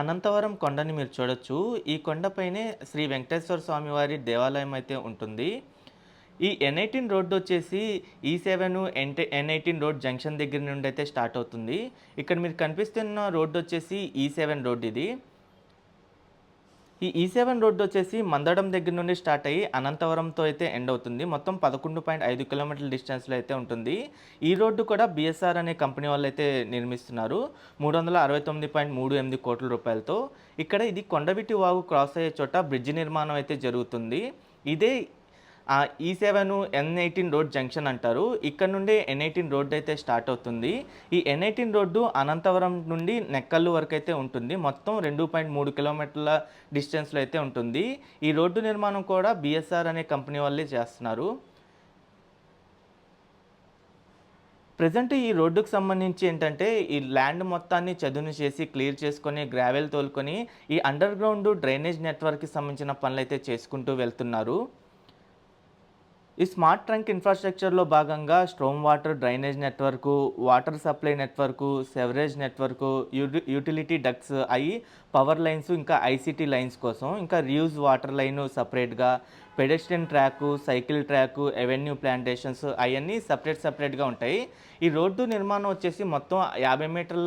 అనంతవరం కొండని మీరు చూడొచ్చు. ఈ కొండపైనే శ్రీ వెంకటేశ్వర స్వామి వారి దేవాలయం అయితే ఉంటుంది. ఈ ఎన్18 రోడ్డొచ్చేసి ఈ7 ఎన్‌టే ఎన్18 రోడ్ జంక్షన్ దగ్గర నుండి అయితే స్టార్ట్ అవుతుంది. ఇక్కడ మీరు కనిపిస్తున్న రోడ్డు వచ్చేసి e ఈ సెవెన్ రోడ్ ఇది. ఈ e ఈ సెవెన్ రోడ్డు వచ్చేసి మందడం దగ్గర నుండి స్టార్ట్ అయ్యి అనంతవరంతో అయితే ఎండ్ అవుతుంది. మొత్తం 11.5 కిలోమీటర్ల డిస్టెన్స్‌లో అయితే ఉంటుంది. ఈ రోడ్డు కూడా బీఎస్ఆర్ అనే కంపెనీ వాళ్ళైతే నిర్మిస్తున్నారు. 369.38 కోట్ల రూపాయలతో. ఇక్కడ ఇది కొండవీటి వాగు క్రాస్ అయ్యే చోట బ్రిడ్జ్ నిర్మాణం అయితే జరుగుతుంది. ఇదే ఈ seven N eighteen road junction అంటారు. ఇక్కడ నుండి ఎన్ ఎయిటీన్ రోడ్ అయితే స్టార్ట్ అవుతుంది. ఈ ఎన్18 రోడ్డు అనంతవరం నుండి నెక్కల్లు వరకు అయితే ఉంటుంది. మొత్తం 2.3 కిలోమీటర్ల డిస్టెన్స్‌లో అయితే ఉంటుంది. ఈ రోడ్డు నిర్మాణం కూడా బీఎస్ఆర్ అనే కంపెనీ వాళ్ళే చేస్తున్నారు. ప్రజెంట్ ఈ రోడ్డుకు సంబంధించి ఏంటంటే, ఈ ల్యాండ్ మొత్తాన్ని చదును చేసి, క్లియర్ చేసుకొని, గ్రావెల్ తోలుకొని, ఈ అండర్ గ్రౌండ్ డ్రైనేజ్ నెట్వర్క్‌కి సంబంధించిన పనులైతే చేసుకుంటూ వెళ్తున్నారు. ఈ స్మార్ట్ ట్రంక్ ఇన్‌ఫ్రాస్ట్రక్చర్‌లో భాగంగా storm water drainage network, water supply network, sewerage network utility utility ducts అయి పవర్ లైన్స్, ఇంకా ఐసీటీ లైన్స్ కోసం, ఇంకా రియూజ్ వాటర్ లైను సపరేట్గా pedestrian track, cycle track, avenue plantations అవన్నీ సపరేట్ సపరేట్గా ఉంటాయి. ఈ రోడ్డు నిర్మాణం వచ్చేసి మొత్తం 50 మీటర్ల